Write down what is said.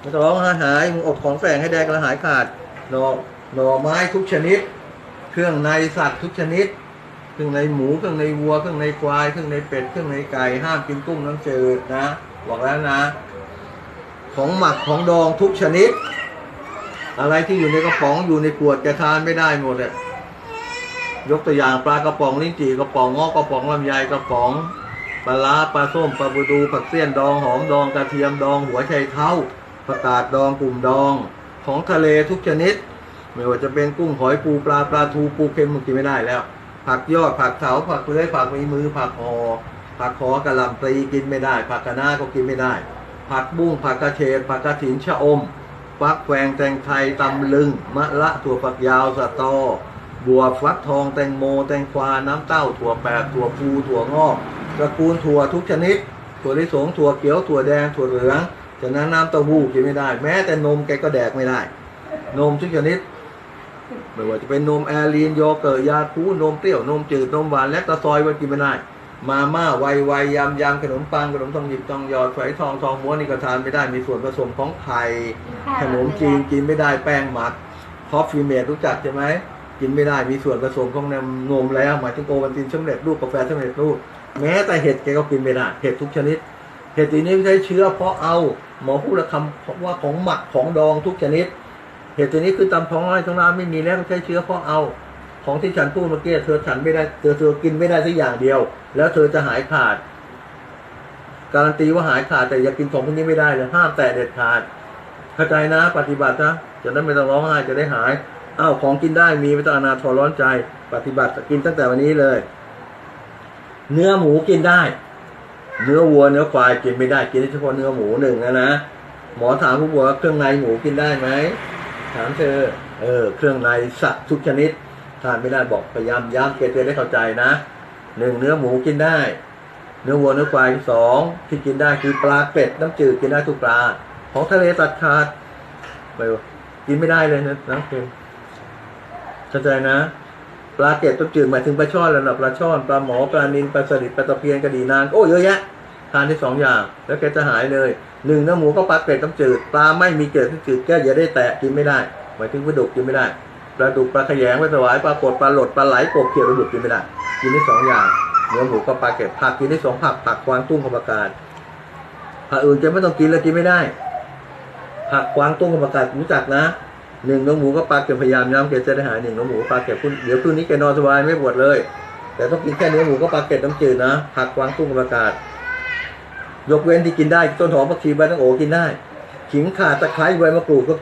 ไม่ต้องร้องหายหายมึงอดของแฝงให้แดกกระหายขาดหน่อหน่อไม้ทุกชนิด เครื่องในสัตว์ทุกชนิด เครื่องในหมูเครื่องในวัวเครื่องในควายเครื่องในเป็ดเครื่องในไก่ห้ามกินกุ้งน้ำจืดนะบอกแล้วนะ ของหมักของดองทุกชนิด อะไรที่อยู่ในกระป๋องอยู่ในขวดจะทานไม่ได้หมดเลยยกตัวอย่างปลากระป๋องลิ้นจี่กระป๋องงอกระป๋องลำไยกระป๋องปลาร้าปลาส้มปลาบูดูผักเสี้ยนดองหอมดองกระเทียมดองหัวไชเท้า ผักกาดดองกลุ่มดองของทะเลทุกชนิด ไม่ว่าจะเป็นกุ้งหอยปูปลาปลาทูปูเค็มมันกินไม่ได้แล้ว ผักยอดผักเถาผักเลื้อยผักมีมือผักหอผักขอกระหลำปลีกินไม่ได้ ผักคะน้าก็กินไม่ได้ ผักบุ้งผักกระเฉดผักกระถินชะอมฟักแฟงแตงไทยตำลึง มะละถั่วฝักยาวสะตอ บัวฟักทองแตงโม แตงควาน้ำเต้าถั่วแปบถั่วพูถั่วงอกตระกูลถั่วทุกชนิด ถั่วลิสงถั่วเขียวถั่วแดงถั่วเหลือง ฉะนั้นน้ำเต้าหู้กินไม่ได้ แม้แต่นมแกก็แดกไม่ได้ นมทุกชนิดไม่ว่าจะเป็นนมแอลีนโยเกิร์ตยาคูนมเปรี้ยวนมจืดนมหวานและตะซอยวันกินไม่ได้ มาม่าไวไวยำยำขนมปังขนมทองหยิบทองหยอดฝอยทองทองม้วนนี่ก็ทานไม่ได้มีส่วนผสมของไข่ขนมจีนกินไม่ได้แป้งหมักคอฟฟี่เมดรู้จักใช่ไหมกินไม่ได้มีส่วนผสมของนมนมแล้วหมายถึงโอวัลตินสำเร็จรูปกาแฟสำเร็จรูปแม้แต่เห็ดแกก็กินไม่ได้เห็ดทุกชนิด เห็ดตัวนี้ไม่ใช่เชื้อเพราะเอาหมอพูดละคำว่าของหมักของดองทุกชนิด เห็ดตัวนี้คือตำท้องไร่ท้องน้ำไม่มีแล้วใช่เชื้อเพราะเอา ของที่ฉันพูดเมื่อกี้เธอฉันไม่ได้เธอเธอกินไม่ได้สักอย่างเดียว แล้วเธอจะหายขาด การันตีว่าหายขาดแต่อย่ากินของพวกนี้ไม่ได้เลยห้ามแตะเด็ดขาดเข้าใจนะ ปฏิบัตินะจะได้ไม่ต้องร้องไห้จะได้หายอ้าวของกินได้มีไม่ต้องอนาทรร้อนใจ ปฏิบัติกินตั้งแต่วันนี้เลย เนื้อหมูกินได้ เนื้อวัวเนื้อควายกินไม่ได้กินเฉพาะเนื้อหมูหนึ่งนะนะหมอถามผู้บัวว่าเครื่องในหมูกินได้ไหมถามเธอเออเครื่องในสัตว์ทุกชนิดทานไม่ได้บอกพยายามย้ำเกเตือนได้เข้าใจนะหนึ่งเนื้อหมูกินได้ เนื้อวัวเนื้อควายสองที่กินได้คือปลาเป็ดน้ำจืดกินได้ทุกปลา ของทะเลตัดขาดไปกินไม่ได้เลยนะน้ำเค็มเข้าใจนะปลาเก็ดต้มจืดหมายถึงปลาช่อนแล้วนะปลาช่อนปลาหมอปลานิลปลาสลิดปลาตะเพียนกระดีนางโอ้เยอะแยะ ทานที่สองอย่าง แล้วแกจะหายเลยหนึ่งเนื้อหมูก็ปลาเกล็ดต้มจืดปลาไม่มีเกล็ดต้มจืดแกอย่าได้แตะกินไม่ได้หมายถึงปลาดุกกินไม่ได้ปลาดุกปลาขยงปลาสวายปลากดปลาหลดปลาไหลกบเขียวปลาดุกกินไม่ได้ กินได้สองอย่างเนื้อหมูกับปลาเกล็ดผักกินได้สองผักผักกวางตุ้งกับกาดผักอื่นแกไม่ต้องกินแล้วกินไม่ได้ ผักกวางตุ้งกับกาดรู้จักนะหนึ่งเนื้อหมูก็ปลาเก็บพยายามย้ำแกจะได้หายหนึ่งเนื้อหมูปลาเก็บคุณเดี๋ยวคืนนี้แกนอนสบายไม่ปวดเลย แต่ต้องกินแค่เนื้อหมูก็ปลาเก็บน้ำจืดนะผักกวางตุ้งกับผักาด ยกเว้นที่กินได้ต้นหอมผักชีใบตั้งโอกินได้ ขิงข่าตะไคร้ใบมะกรูดก็